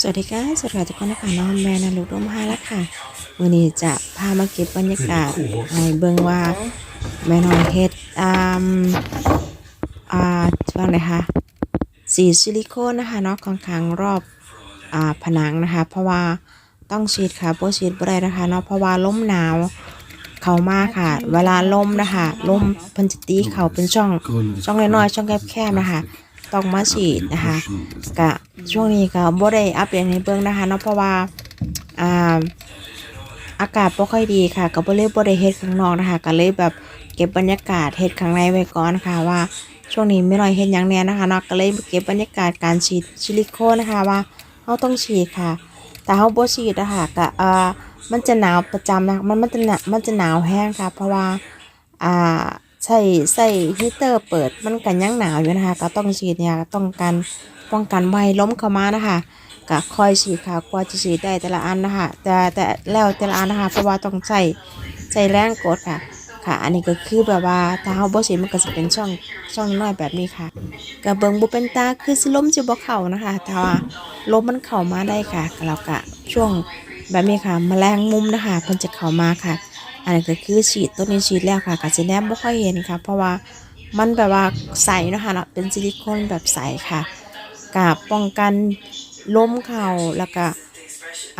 สวัสดีค่ะสวัสดีทุกคนนะคะน้องแม่นาลูกร่มห้าแล้วค่ะวันนี้จะพามาเก็บบรรยากาศให้เบิ่งว่าแม่น้องเฮ็ดอ่าอ่าว่าไงคะสีซิลิโคนนะคะเนาะของขังรอบอ่าผนังนะคะ เพราะว่าต้องฉีดค่ะโปฉีดบ่ได้นะคะเนาะเพราะว่าลมหนาวเขามากค่ะ เวลาลมนะคะลมพันจะตีเขาเป็นช่องช่องน้อยๆช่องแคบๆนะคะ ต้องมาฉีดนะคะกะช่วงนี้ก็บ่ได้อัปเดตให้เบิ่งนะคะเนาะเพราะว่าอ่าอากาศบ่ค่อยดีค่ะก็บ่เลยบ่ได้เฮ็ดข้างนอกนะคะก็เลยแบบเก็บบรรยากาศเฮ็ดข้างในไว้ก่อนค่ะว่าช่วงนี้ไม่น้อยเฮ็ดหยังแน่นะคะเนาะก็เลยเก็บบรรยากาศการฉีดซิลิโคนนะคะว่าเฮาต้องฉีดค่ะแต่เฮาบ่ฉีดนะคะก็เอ่อมันจะหนาวประจำนะมันมันจะหนามันจะหนาวแห้งค่ะ เพราะว่าอ่า ใส่ใส่ฮีเตอร์เปิดมันกันยังหนาวอยู่นะคะก็ต้องฉีดยก็ต้องการป้องกันไว้ล้มเข้ามานะคะก็คอยฉีดค่ะกว่าจะฉีดได้แต่ละอันนะคะแต่แต่แล้วแต่ละอันนะคะเพราะว่าต้องใส่ใส่แรงกดค่ะ ค่ะ อันนี้ก็คือแบบว่าถ้าเฮาบ่ฉีดมันก็จะเป็นช่องช่องน้อยแบบนี้ค่ะก็เบิงบ่เป็นตาคือสิลมสิบ่เข้านะคะแต่ว่าล้มมันเข้ามาได้ค่ะแล้วก็ช่วงแบบนี้ค่ะแมลงมุมนะคะเพิ่นจะเข้ามาค่ะ อันนี้ก็คือฉีดตัวนี้ฉีดแล้วค่ะกับสีแนมไม่ค่อยเห็นค่ะ เพราะว่ามันแบบว่าใสนะคะเป็นซิลิโคนแบบใสค่ะกับป้องกันล้มเข่าแล้วก็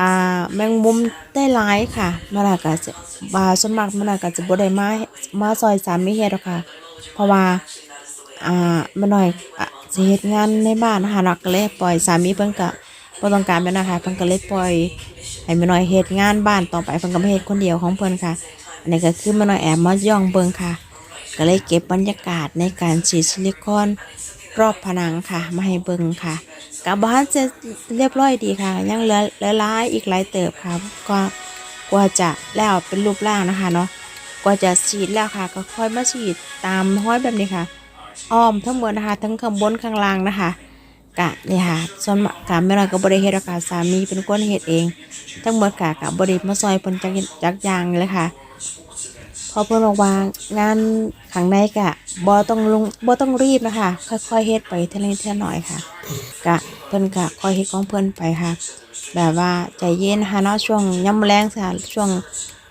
อ่าแมงมุมได้ร้ายค่ะมาแล้วก็จะบาสมัครมาแล้วก็จะบ่ได้มามาซอยสามมิเฮ็ดหรอกค่ะ เพราะว่าอ่ามาหน่อยอะเฮ็ดงานในบ้านนะคะเนาก็เลยปล่อยสามีเพิ่นก็บ่ต้องการแล้วนะคะเพิ่นก็เลยปล่อย ให้ม่น้อยเฮ็ดงานบ้านต่อไปเพิ่นก็บ่เฮ็ดคนเดียวของเพิ่นค่ะ อันนี้ก็คือแม่น้อยแอบมาย่องเบิ่งค่ะ ก็เลยเก็บบรรยากาศในการฉีดซิลิโคนรอบผนังค่ะ มาให้เบิ่งค่ะกับบ้านจะเรียบร้อยดีค่ะ ยังเหลือเหลือหลายอีกหลายเติบค่ะก็กว่าจะแล้วเป็นรูปร่างนะคะเนาะกว่าจะฉีดแล้วค่ะ ก็ค่อยมาฉีดตามห้อยแบบนี้ค่ะ อ้อมทั้งหมดนะคะ ทั้งข้างบนข้างล่างนะคะ กะนี่ค่ะส่วนกะแม่น้อยก็บริเฮ็ดหรอกค่ะสามีเป็นคนเฮ็ดเอง ทั้งหมดกะกะบริมาซอยเพิ่นจักจักยางเลยค่ะพอเพิ่นบอกว่างานข้างในกะบ่ต้องลงบ่ต้องรีบนะคะ ค่อยๆเฮ็ดไปเท่าเล็กเท่าน้อยค่ะกะเพิ่นกะค่อยเฮ็ดของเพิ่นไปค่ะ แบบว่าใจเย็นนะคะเนาะช่วงย่ำแรงค่ะช่วง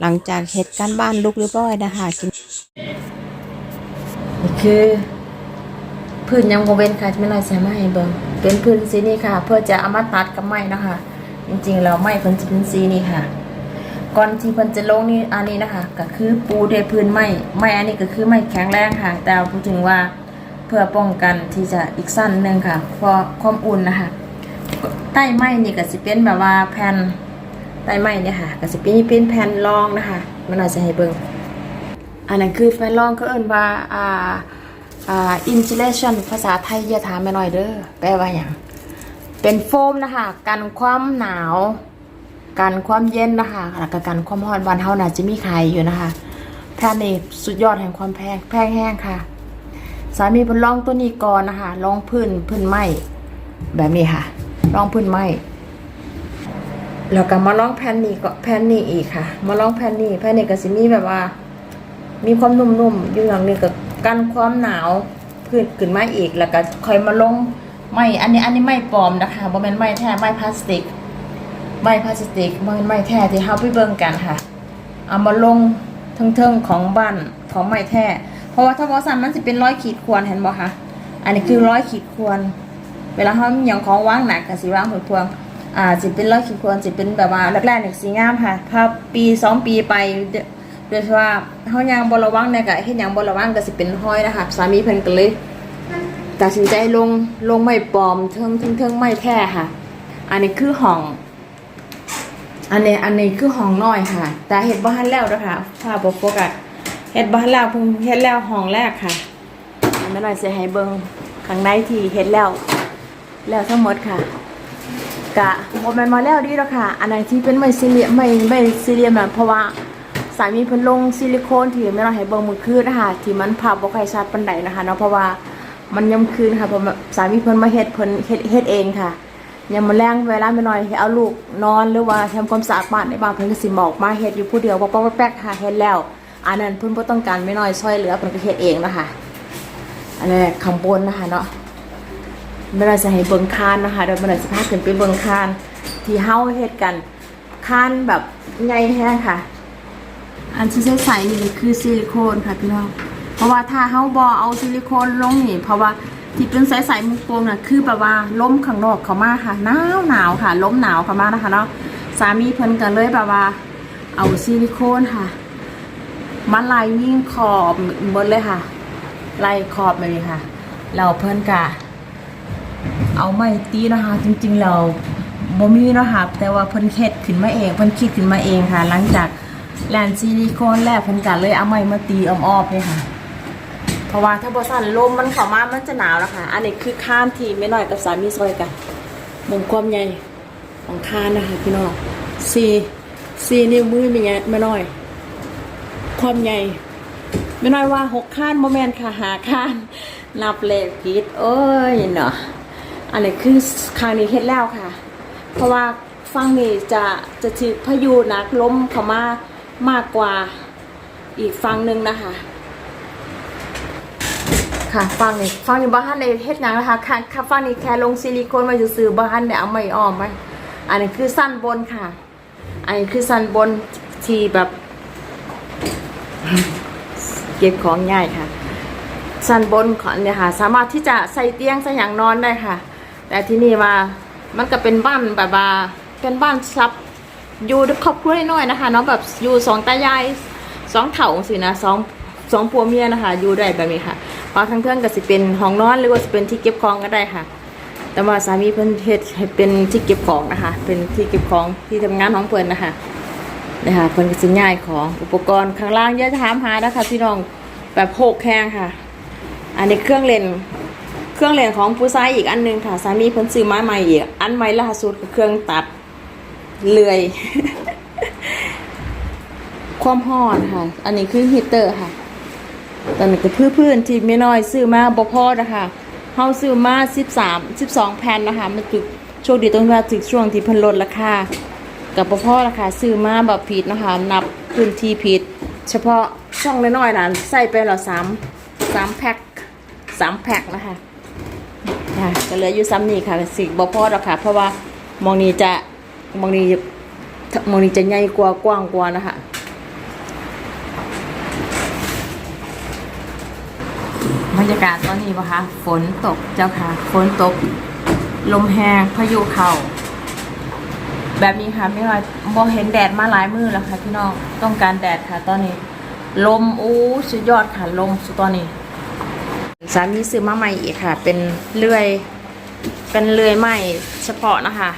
หลังจากเฮ็ดการบ้านลุกเรียบร้อยนะคะกินนี่คือ พื้นยังโมเวนค่ะที่ไม่น้อยใส่มาให้เบิ่งเป็นพื้นสีนี้ค่ะ เพื่อจะเอามาตัดกับไม้นะคะ จริงๆแล้วไม้เพิ่นจะเป็นสีนี้ค่ะ ก่อนที่เพิ่นจะลงนี่อันนี้นะคะ ก็คือปูด้วยพื้นไม้ไม้อันนี้ก็คือไม้แข็งแรงค่ะ แต่พูดถึงว่าเพื่อป้องกันที่จะอีกสั้นหนึ่งค่ะเพราะความอุ่นนะคะใต้ไม้นี่ก็สิเป็นแบบว่าแผ่นใต้ไม้เนี่ยค่ะก็สิเป็นเป็นแผ่นรองนะคะมันน่าจะให้เบิ่งอันนั้นคือแฟนรองก็เอิ้นว่าอ่า อ่า insulation ภาษาไทยอย่าถามแม่น้อยเด้อแปลว่าหยังเป็นโฟมนะคะกันความหนาวกันความเย็นนะคะแล้วก็กันความร้อนบ้านเฮาน่ะจะมีขายอยู่นะคะแพนนี่สุดยอดแห่งความแพงแพงแห้งค่ะ สามีเพิ่นลองตัวนี้ก่อนนะคะลองพื้นพื้นไม้แบบนี้ค่ะลองพื้นไม้แล้วก็มาลองแผ่นนี้ก็แผ่นนี้อีกค่ะ มาลองแผ่นนี้แผ่นนี้ก็สิมีแบบว่า มีความนุ่มๆอยู่อย่างนี้ก็ กันความหนาวพื้นขึ้นมาอีกแล้วก็ค่อยมาลงไม้อันนี้อันนี้ไม้ปลอมนะคะบ่แม่นไม้แท้ไม้พลาสติก ไม้พลาสติกบ่แม่นไม้แท้ที่เฮาไปเบิ่งกันค่ะ เอามาลงเทิงๆของบ้านของไม้แท้เพราะว่าถ้าบ่ซั่นมันสิเป็นร้อยขีดควรเห็นบ่คะอันนี้คือร้อยขีดควร เวลาเฮามีหยังของวางหนักก็สิวางหัวพวงอ่าสิเป็นร้อยขีดควรสิเป็นแบบว่าแรกๆนี่สิงามค่ะพอปีสองปีไป โดยเฉพาะว่าเฮายังบระวังเนี่ยก็เฮ็ดหยังบระวังก็สิเป็นห้อยนะคะสามีเพิ่นก็เลยตัดสินใจลงลงไม้ปลอมเทิงเทิงเทิงไม้แท้ค่ะ อันนี้คือห้องอันนี้อันนี้คือห้องน้อยค่ะ แต่เฮ็ดบ่ทันแล้วเด้อค่ะภาพบ่โฟกัสเฮ็ดบ่ทันแล้วเพิ่งเฮ็ดแล้วห้องแรกค่ะอันนั้นน่ะสิให้เบิ่งข้างในที่เฮ็ดแล้ว แล้วทั้งหมดค่ะกะบ่แม่นมาแล้วดีแล้วค่ะ อันไหนที่เป็นไม้สี่เหลี่ยมไม่ไม่สี่เหลี่ยมน่ะเพราะว่า สามีเพิ่นลงซิลิโคนที่ไม่เราให้เบิ่งมือคืนนะคะที่มันภาพบ่ค่อยชัดปานใดนะคะเนาะเพราะว่ามันย่ำคืนค่ะเพราะสามีเพิ่นมาเฮ็ดเพิ่นเฮ็ดเฮ็ดเองค่ะยามมื้อแลงเวลาไม่น้อยให้เอาลูกนอนหรือว่าทำความสะอาดบ้านในบ้านเพิ่นก็สิบอกมาเฮ็ดอยู่ผู้เดียวบ่ป๊อกแป๊กค่ะเฮ็ดแล้ว อันนั้นเพิ่นบ่ต้องการไม่น้อยช่วยเหลือเพิ่นก็เฮ็ดเองนะคะอันนี้ข้างบนนะคะเนาะไม่ได้จะให้เบิ่งคานนะคะเดี๋ยวไม่ได้จะพาขึ้นไปเบิ่งคานที่เฮาเฮ็ดกันคานแบบใหญ่แฮงค่ะ อันที่ใส่นี่คือซิลิโคนค่ะพี่น้อง เพราะว่าถ้าเฮาบ่เอาซิลิโคนลงนี่ เพราะว่าที่เป็นใสๆมุกโป่งน่ะคือแบบว่าล้มข้างนอกเข้ามาค่ะหนาวหนาวค่ะล้มหนาวเข้ามานะคะเนาะสามีเพิ่นก็เลยแบบว่า เอาซิลิโคนค่ะมาไล่ยิ่งขอบหมดเลยค่ะไล่ขอบไปเลยค่ะ เราเพิ่นกะเอาไม้ตีนะคะ จริง ๆ เราบ่มีนะคะแต่ว่าเพิ่นเฮ็ดขึ้นมาเองเพิ่นคิดขึ้นมาเองค่ะ หลังจาก แลนซิลิโคนแล้วเพิ่นก็เลยเอาไม้มาตีอ้อมๆเลยค่ะ เพราะว่าถ้าบ่สั่นลมมันเข้ามามันจะหนาวแล้วค่ะ อันนี้คือข้านที่แม่น้อยกับสามีซอยกันมุมความใหญ่ของข้านนะคะพี่น้องสี่สี่นิ้วมือเป็นไงแม่น้อย ความใหญ่ไม่น้อยว่าหกข้านโมแมนค่ะหาข้านนับเลขผิดโอ้ยเนาะอันนี้คือครั้งนี้เฮ็ดแล้วค่ะ เพราะว่าฟังนี้จะจะถือพายุนักล้มเข้ามา มากกว่าอีกฟังหนึ่งนะคะ ค่ะฟังนี่ฟังนี่บ้านในเฮ็ดหยังนะคะค่ะค่ะฟังนี่แค่ลงซิลิโคนไว้ซื้อๆบ้านเนี่ยเอาไม่ออมไว้อันนี้คือสั้นบนค่ะ อันนี้คือสั้นบนที่แบบ เก็บของง่ายค่ะ สั้นบนของเนี่ยค่ะ สามารถที่จะใส่เตียงใส่อย่างนอนได้ค่ะ แต่ที่นี่ว่ามันก็เป็นบ้านแบบว่าเป็นบ้านซับ อยู่ครอบครัวน้อยนะคะเนาะแบบอยู่สองตายายสองเถ่าสินะสองสองผัวเมียนะคะ อยู่ได้แบบนี้ค่ะพาทั้งเพื่อนก็สิเป็นห้องนอนหรือว่าสิเป็นที่เก็บของก็ได้ค่ะ แต่ว่าสามีเพิ่นเฮ็ดเป็นที่เก็บของนะคะ เป็นที่เก็บของที่ทำงานของเพิ่นนะคะนะคะเพิ่นก็สิง่ายของอุปกรณ์ข้างล่างอย่าถามหานะคะพี่น้องแบบโหกแข้งค่ะ อันนี้เครื่องเล่นเครื่องเล่นของผู้ชายอีกอันหนึงค่ะ สามีเพิ่นซื้อไมาใหม่อีกอันใหม่ล่าสุดก็เครื่องตัด เลื่อย ความร้อนค่ะ อันนี้คือฮีเตอร์ค่ะ ตอนนี้ก็พื้นพื้นที่ไม่น้อยซื้อมาบ่พอนะคะเฮาซื้อมา13 12แผ่นนะคะ มันคือโชคดีตรงที่ว่าถึงช่วงที่เพิ่นลดราคากับพ่อราคาซื้อมาแบบผิดนะคะ นับพื้นที่ผิด เฉพาะช่องน้อยๆนั้นใส่ไปและสามสามแพ็คสามแพ็คนะคะค่ะก็เหลืออยู่ซ้ำนี่ค่ะสิบพ่อหรอกค่ะ เพราะว่ามองนี้จะ มองนี้มองนี้จะใหญ่กว่ากว้างกว่านะคะบรรยากาศตอนนี้ปะคะ ฝนตกเจ้าค่ะ ฝนตก ลมแห้งพายุเข่าแบบนี้ค่ะไม่ว่าบอเห็นแดดมาหลายมือแล้วค่ะพี่น้องต้องการแดดค่ะ ตอนนี้ ลมอู้สุดยอดค่ะลมสุดตอนนี้ สามีซื้อมาใหม่อีกค่ะ เป็นเลื่อย เป็นเลื่อยใหม่เฉพาะนะคะ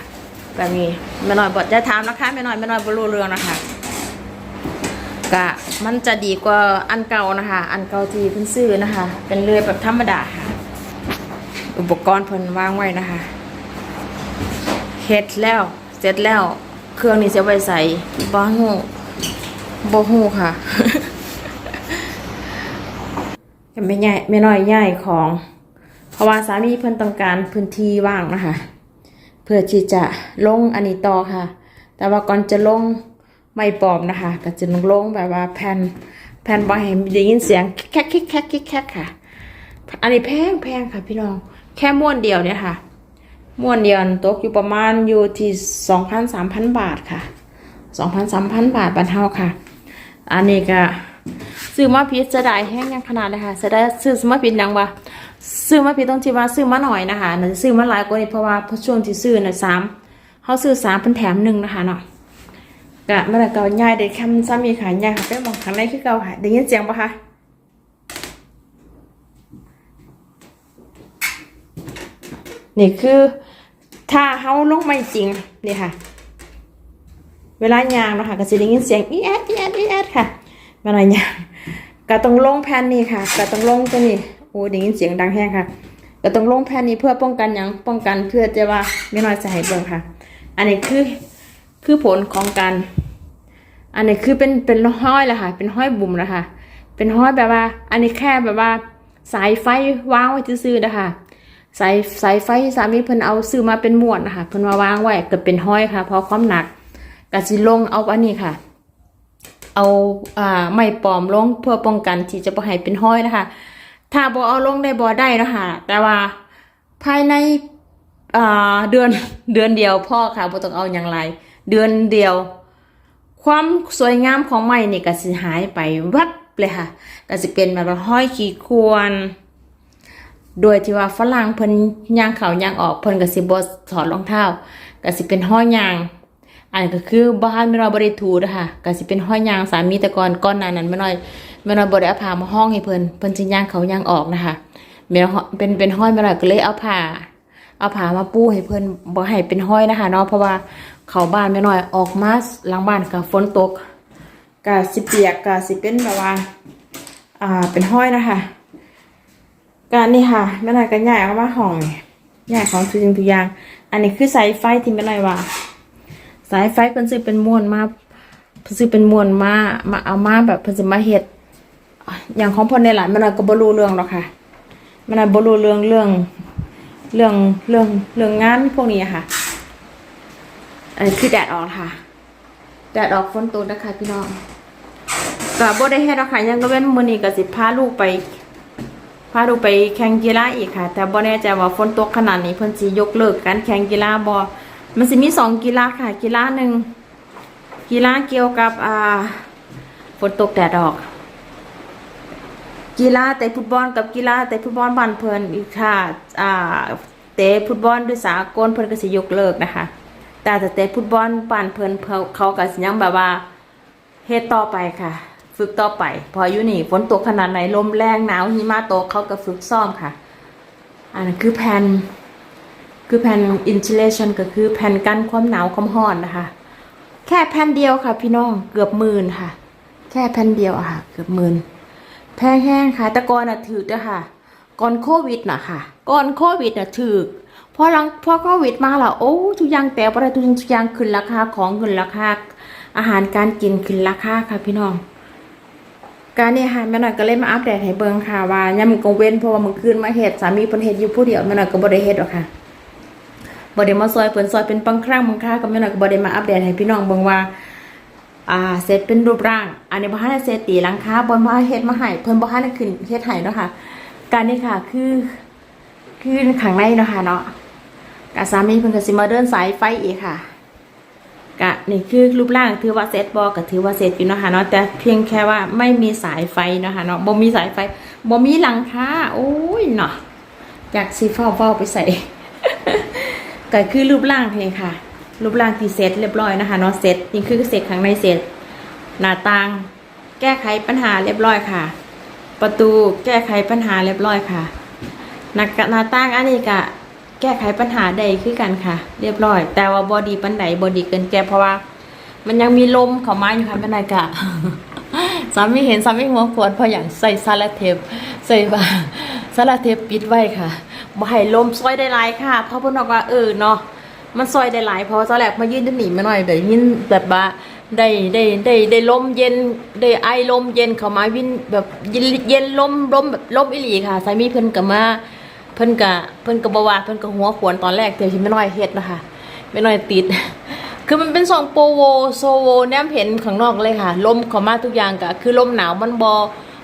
แบบนี้ไม่น้อยบอจะถามนะคะไม่น้อยไม่น้อยบรูเรืองนะคะกะมันจะดีกว่าอันเก่านะคะ อันเก่าที่เพิ่นซื้อนะคะ เป็นเลื่อยแบบธรรมดาค่ะ อุปกรณ์เพิ่นวางไว้นะคะเฮ็ดแล้วเสร็จแล้ว เครื่องนี้จะไว้ใส่บ่ฮู้บ่ฮู้ค่ะยังไม่ใหญ่ไม่น้อยใหญ่ของ เพราะว่าสามีเพิ่นต้องการพื้นที่ว่างนะคะ พื่อที่จะลงอันนี้ต่อค่ะ แต่ว่าก่อนจะลงไม่ปลอมนะคะ ก็จะลงลงแบบว่าแผ่นแผ่นบ่ให้ได้ยินเสียงแคกแคกแคกแคกค่ะ อันนี้แพงแพงค่ะพี่น้อง แค่ม้วนเดียวเนี่ยค่ะ ม้วนเดียวตกอยู่ประมาณอยู่ที่สองพันสามพันบาทค่ะสองพันสามพันบาทบรรเทาค่ะ อันนี้ก็ซื้อมาพิษจะได้แห้งยังขนาดเลยค่ะจะได้ซื้อมาพิษยังวะ ซื้อมาพิษต้องที่ว่าซื้อมาหน่อยนะคะน่าจะซื้อมาหลายกว่านี้เพราะว่าช่วงที่ซื้อน่ะสามเขาซื้อสามเป็นแถมหนึ่งนะคะเนาะกะมันละเก่าง่ายเด็กคำซ้ำมีขายง่ายค่ะไปมองข้างในคือเก่าค่ะได้ยินเสียงปะคะนี่คือถ้าเขาลงไม่จริงนี่ค่ะ เวลายางเนาะคะก็จะได้ยินเสียงอีแอดอีแอดอีแอดค่ะเวลายางก็ต้องลงแผ่นนี่ค่ะก็ต้องลงตัวนี้ โอ้ได้ยินเสียงดังแห้งค่ะก็ต้องลงแผ่นนี้เพื่อป้องกันยังป้องกันเพื่อจะว่าไม่น้อยจะให้เบิ่งค่ะ อันนี้คือคือผลของการอันนี้คือเป็นเป็นห้อยแหละค่ะ เป็นห้อยบุ่มนะค่ะ เป็นห้อยแบบว่า อันนี้แค่แบบว่า สายไฟวางไว้ซื่อๆนะคะสายสายไฟสามีเพิ่นเอาซื้อมาเป็นม้วนนะคะเพิ่นมาวางไว้ก็เป็นห้อยค่ะ เพราะความหนักกสิลงเอาอันนี้ค่ะ เอาอ่าไม้ปลอมลงเพื่อป้องกันที่จะบ่ให้เป็นห้อยนะคะ ถ้าบ่เอาลงได้บ่ได้นะคะแต่ว่าภายในเดือนเดือนเดียวพ่อค่ะบ่ต้องเอาอย่างไร เดือนเดียว ความสวยงามของไม้นี่ก็สิหายไปวับเลยค่ะก็สิเป็นแบบห้อยขีควรโดยที่ว่าฝรั่งเพิ่นย่างเขาย่างออกเพิ่นก็สิบ่ถอดรองเท้าก็สิเป็นห้อยยาง อันก็คือบ้านไม่น้อบ่ได้ถูนะคะก็สิเป็นห้อยยางสามีแต่ก่อนก่อนน้านั้นไม่น้อย ไม่น้อยบ่ได้เอาผ้ามาห้องให้เพิ่นเพิ่นสิย่างเขาย่างออกนะคะแม่อเป็นเป็นห้อยไม่น้อยก็เลยเอาผ้าเอาผ้ามาปูให้เพิ่นบ่ให้เป็นห้อยนะคะเนาะเพราะว่าเขาบ้านไม่น้อยออกมาหลังบ้านก็ฝนตกก็สิเปียกก็สิเป็นแบบว่าอ่าเป็นห้อยนะคะการนี่ค่ะแม่นายก็ย้ายเอามาห้องย้ายของทุกสิ่งทุกอย่าง อันนี้คือสายไฟที่แม่นายว่าสายไฟเพิ่นซื้อเป็นม้วนมาเพิ่นซื้อเป็นม้วนมามาเอามาแบบเพิ่นสิมาเฮ็ด อย่างของเพิ่นในหลานม่นก็บรูเรื่องหรอกค่ะม่นบรูเรื่องเรื่องเรื่องเรื่องเรื่องงานพวกนี้ค่ะอันนี้คือแดดออกค่ะ แดดออกฝนตกนะคะพี่น้องก็บ่ได้เฮ็ดหรอกค่ะยังก็เว้นมื้อนี้ก็สิพาลูกไปพาลูกไปแข่งกีฬาอีกค่ะ แต่บ่แน่ใจว่าฝนตกขนาดนี้เพิ่นสิยกเลิกการแข่งกีฬาบ่มันสิมีสองกีฬาค่ะ กีฬาหนึ่งกีฬาเกี่ยวกับอ่าฝนตกแดดออก กีฬาเตะฟุตบอลกับกีฬาเตะฟุตบอลบ้านเพลินอีกค่ะอ่าเตะฟุตบอลด้วยสากลเพลินก็สิยกเลิกนะคะ แต่ถ้าเตะฟุตบอลบ้านเพลินเขาเขาก็สิยังแบบว่าเฮ็ดต่อไปค่ะ ฝึกต่อไป พออยู่นี่ฝนตกขนาดไหนลมแรงหนาวหิมะตกเขาก็ฝึกซ้อมค่ะ อันนั้นคือแผ่นคือแผ่น insulation ก็คือแผ่นกันความหนาวความร้อนนะคะ แค่แผ่นเดียวค่ะ พี่น้องเกือบหมื่นค่ะ แค่แผ่นเดียวอะค่ะ เกือบหมื่น แพงแห้งค่ะแต่ก่อนน่ะถืออะค่ะ ก่อนโควิดน่ะค่ะ ก่อนโควิดน่ะถือพอหลังพอโควิดมาและโอ้ทุกอย่างแต่อะทุกทุกอย่างขึ้นราคาของขึ้นราคาอาหารการกินขึ้นราคาค่ะพี่น้องการนี่ค่ะแม่หน่อยก็เลยมาอัปเดตให้เบิ่งค่ะว่าย่ำกงเว้นเพราะว่ามื้อคืนมาเฮ็ดสามีเพิ่นเฮ็ดอยู่ผู้เดียวแม่หน่อยก็บ่ได้เฮ็ดหรอกค่ะบ่ได้มาซอยเพิ่นซอยเป็นบางครั้งบางคราวก็แม่หน่อยก็บ่ได้มาอัปเดตให้พี่น้องเบิ่งว่า อ่าเสร็จเป็นรูปร่าง อันนี้บ่ทันเสร็จตีหลังคาบ่มาเฮ็ดมาให้เพิ่นบ่ทันขึ้นเฮ็ดให้เนาะค่ะ การนี่ค่ะคือคือข้างในเนาะค่ะเนาะกะสามีเพิ่นก็สิมาเดินสายไฟอีกค่ะกะนี่คือรูปร่างถือว่าเซตบอก็ถือว่าเซตอยู่เนาะค่ะเนาะแต่เพียงแค่ว่าไม่มีสายไฟเนาะค่ะเนาะบ่มีสายไฟบ่มีหลังคาโอ้ยเนาะอยากสิเฝ้าเฝ้าไปใส่ก็คือรูปร่างเพลงค่ะ รูปร่างที่เซตเรียบร้อยนะคะเนาะเซตนี่คือเซตข้างในเซตหน้าต่าง แก้ไขปัญหาเรียบร้อยค่ะ ประตูแก้ไขปัญหาเรียบร้อยค่ะหน้าหน้าต่างอันนี้ก็แก้ไขปัญหาได้คือกันค่ะ เรียบร้อย แต่ว่าบอดีปันไดบอดีเกินแก้เพราะว่า มันยังมีลมเข้ามาอยู่ค่ะปันไดกะสามีเห็นสามีหัวขวดพราะอย่างใส่ซาลาเทปใส่ว่าซาลาเทปปิดไว้ค่ะบ่ให้ลมซอยได้หลายค่ะเพราะพิ่นบอกว่าเออเนาะ มันซอยได้หลายพราะตอนแรกมายืนจะหนีมาหน่อยแบบยินแบบว่าได้ได้ได้ได้ลมเย็นได้ไอลมเย็นเข้ามาวินแบบเย็นเย็นลมลมแบบลมอีหลีค่ะสามีเพิ่นก็มาเพิ่นก็เพิ่นก็บ่ว่าเพิ่นก็หัวขวนตอนแรกเดี๋ยวสิไม่น้อยเฮ็ดนะคะไม่น้อยติด คือมันเป็นซองโปโวโซโวแนมเห็นข้างนอกเลยค่ะ ลมเข้ามาทุกอย่างก็คือลมหนาวมันบอ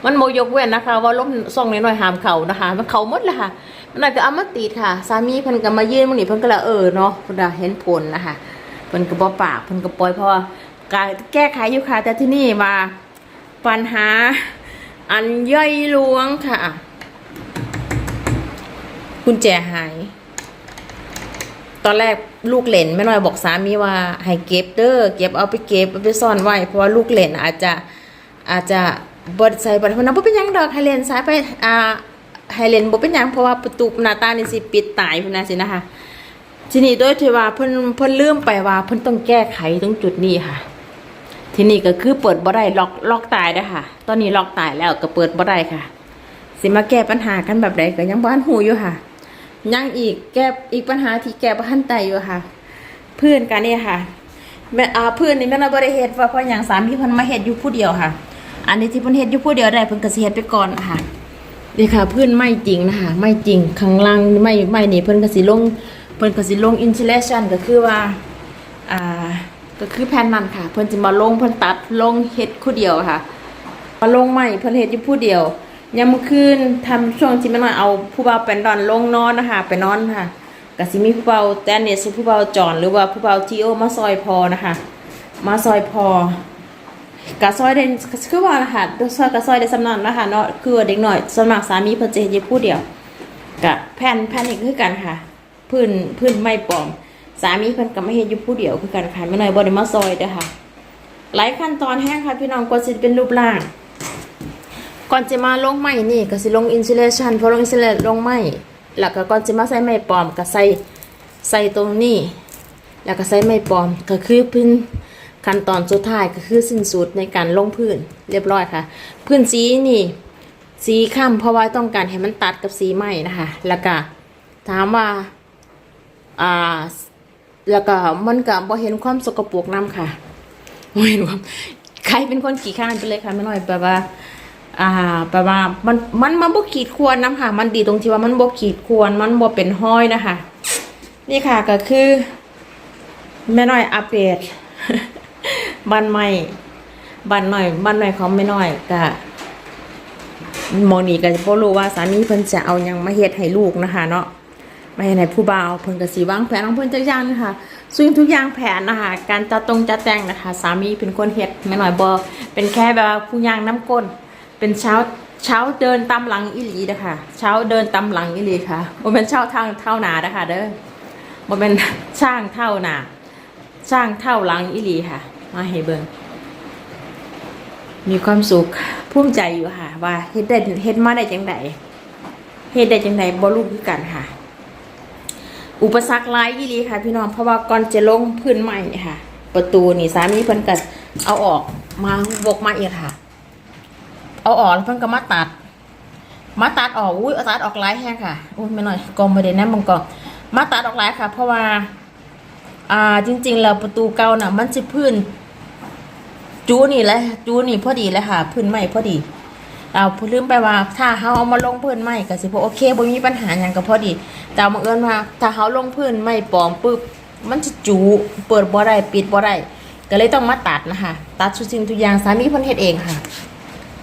มันโมยกเว้นนะคะ ว่าล้มซองน้อยๆหามเขานะคะ มันเขาหมดเลยค่ะ มันอาจจะเอามาติดค่ะ สามีเพิ่นก็มายื่นมันนี่เพิ่นก็เลยเออเนาะเพิ่นเห็นผลนะคะเพิ่นก็บ่ปากเพิ่นก็ปล่อยเพราะว่าการแก้ไขอยู่ค่ะแต่ที่นี่มาปัญหาอันย่อยลวงค่ะกุญแจหาย ตอนแรกลูกเหลนแม่น้อยบอกสามีว่าให้เก็บเด้อเก็บเอาไปเก็บเอาไปซ่อนไว้เพราะว่าลูกเหลนอาจจะอาจจะ บดใส่บดเพราะนั้นบ่เป็นหยังดอกให้เลนสายไปอ่าให้เลนบ่เป็นหยังเพราะว่าประตูหน้าตานี่สิปิดตายพุ่นน่ะสินะคะทีนี้โดยที่ว่าเพิ่นเพิ่นลืมไปว่าเพิ่นต้องแก้ไขตรงจุดนี้ค่ะ ทีนี้ก็คือเปิดบ่ได้ล็อกล็อกตายได้ค่ะ ตอนนี้ล็อกตายแล้วก็เปิดบ่ได้ค่ะ สิมาแก้ปัญหากันแบบใดก็ยังบ่ทันหูอยู่ค่ะ ยังอีกแก้อีกปัญหาที่แก้บ่ทันไตอยู่ค่ะ เพื่อนกันเนี่ยค่ะแม่อ่าเพื่อนนี่แม่นบ่ได้เฮ็ดว่าเพราะอย่างสามีเพิ่นมาเฮ็ดอยู่ผู้เดียวค่ะ อันนี้ที่เพิ่นเฮ็ดอยู่ผู้เดียวได้เพิ่นก็สิเฮ็ดไปก่อนค่ะนี่ค่ะเพื่อนไม่จริงนะคะไม่จริงข้างล่างไม่ไม่นี่เพิ่นก็สิลงเพิ่นก็สิลง insulation ก็คือว่าอ่าก็คือแผ่นนั้นค่ะ เพิ่นสิมาลงเพิ่นตัดลงเฮ็ดผู้เดียวค่ะมาลงใหม่เพิ่นเฮ็ดอยู่ผู้เดียว ยามมื้อคืนทำช่วงที่แม่น้อยเอาผู้เบาวเป็นดอนลงนอนนะคะไปนอนค่ะก็สิมีผู้เบาแตนเนสผู้เบาจอนหรือว่าผู้เบาทีโอมาซอยพอนะคะ มาซอยพอ กะซอยได้คือว่านะคะซอยกะซอยได้สำนันนะคะเนาะคือเด็กหน่อยส่วนมากสามีเพิ่นจะเฮ็ดอยู่ผู้เดียวกะแผ่นแผ่นอีกคือกันค่ะพื้นพื้นไม้ปลอม สามีเพิ่นก็มาเฮ็ดอยู่ผู้เดียวคือกันค่ะแม่หน้อยบ่ได้มาซอยเด้อค่ะ หลายขั้นตอนแห้งค่ะพี่น้องกว่าสิเป็นรูปร่าง ก่อนจะมาลงไม้นี่ก็สิลงอินซูเลชันพอลงอินซูเลลงไม้แล้วก็ก่อนจะมาใส่ไม้ปลอมก็ใส่ใส่ตรงนี้ แล้วก็ใส่ไม้ปลอมก็คือพื้น ขั้นตอนสุดท้ายก็คือสิ้นสุดในการลงพื้นเรียบร้อยค่ะ พื้นสีนี่สีข้ามเพราะว่าต้องการให้มันตัดกับสีไม้นะคะ แล้วก็ถามว่าอ่าแล้วก็มันก็บ่เห็นความสกปรกนํค่ะบ่เห็นความใครเป็นคนขี้ข้านไปเลยค่ะไม่น้อยแบบว่า อ่าแปลว่ามันมันมันบ่ขีดควรน้ำค่ะ มันดีตรงที่ว่ามันบ่ขีดควรมันบ่เป็นห้อยนะคะ นี่ค่ะก็คือแม่น้อยอัปเดต บ้านใหม่บ้านหน่อยบ้านหม่ของแม่น้อยก็หมองนี่ก็บ่รู้ว่าสามีเพิ่นจะเอายังมาเฮ็ดให้ลูกนะคะ เนาะมาเฮ็ดให้ผู้บ่าวเพิ่นก็สิวางแผนของเพิ่นจักอย่างนะคะซึ่งทุกอย่างแผนนะคะการจัดตรงจัดแต่งนะคะ สามีเป็นคนเฮ็ดแม่น้อยบ่เป็นแค่แบบผู้ย่างน้ำก้น เป็นเช้าเช้าเดินตามหลังอีหลีนะคะเช้าเดินตามหลังอีหลีค่ะบ่เป็นเช้าทางเท่าหนานะคะเด้อบ่เป็นช่างเท่าหนาช่างเท่าหลังอีหลีค่ะ มาให้เบิงมีความสุขภูมิใจอยู่ค่ะ ว่าเฮ็ดได้เฮ็ดมาได้จังไดเฮ็ดได้จังไดบ่รู้คือกันค่ะ อุปสรรคหลายอีหลีค่ะ พี่น้องเพราะว่าก่อนจะลงพื้นใหม่เนี่ยค่ะ ประตูนี่สามีเพิ่นก็เอาออกมาวกมาอีกค่ะ เอาออกแล้วเพิ่นก็มาตัด มาตัดออกอุ้ยเอาตัดออกหลายแห้งค่ะอุ้ยไม่หน่อยกองไม่ได้แนมบังกองมาตัดออกหลายค่ะ เพราะว่า อ่าจริงๆแล้วประตูเก่าน่ะ มันสิพื้น จูนี่แหละจูนี่พอดีเลยค่ะ พื้นใหม่พอดีเราลืมไปว่าถ้าเฮาเอามาลงพื้นใหม่ก็สิพอโอเคบ่มีปัญหาหยังก็พอดี แต่บังเอิญว่าถ้าเฮาลงพื้นใหม่ปลอมปุ๊บมันจะจูเปิดบ่ได้ปิดบ่ได้ก็เลยต้องมาตัดนะคะตัดทุกสิ่งทุกอย่างสามีเพิ่นเฮ็ดเองค่ะ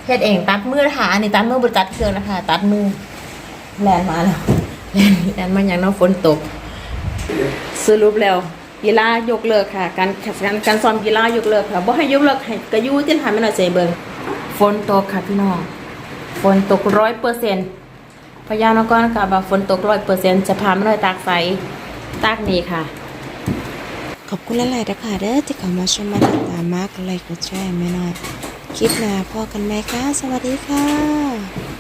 เฮ็ดเองตัดมือนะคะอันนี้ตัดมือบริตัดเครื่องนะคะ ตัดมือแลนมาแล้วแลนแลนมาอย่างน้องฝนตกสรุปแล้ว กีฬายกเลิกค่ะ การการการซ้อมกีฬายกเลิกค่ะบ่ให้ยกเลิกให้กระยูเต้นหาไม่หน่อยใจเบิ่งฝนตกค่ะพี่น้องฝนตกร้อยเปอร์เซ็นต์พยานกรค่ะว่าฝนตกร้อยเปอร์เซ็นต์จะพาไม่หน่อยตากใสตากนี้ค่ะ ขอบคุณหลายๆนะคะเด้อที่เข้ามาชมมาติดตามมากไลค์กดแชร์แม่น้อยคลิปหน้าพอกันไหมคะ สวัสดีค่ะ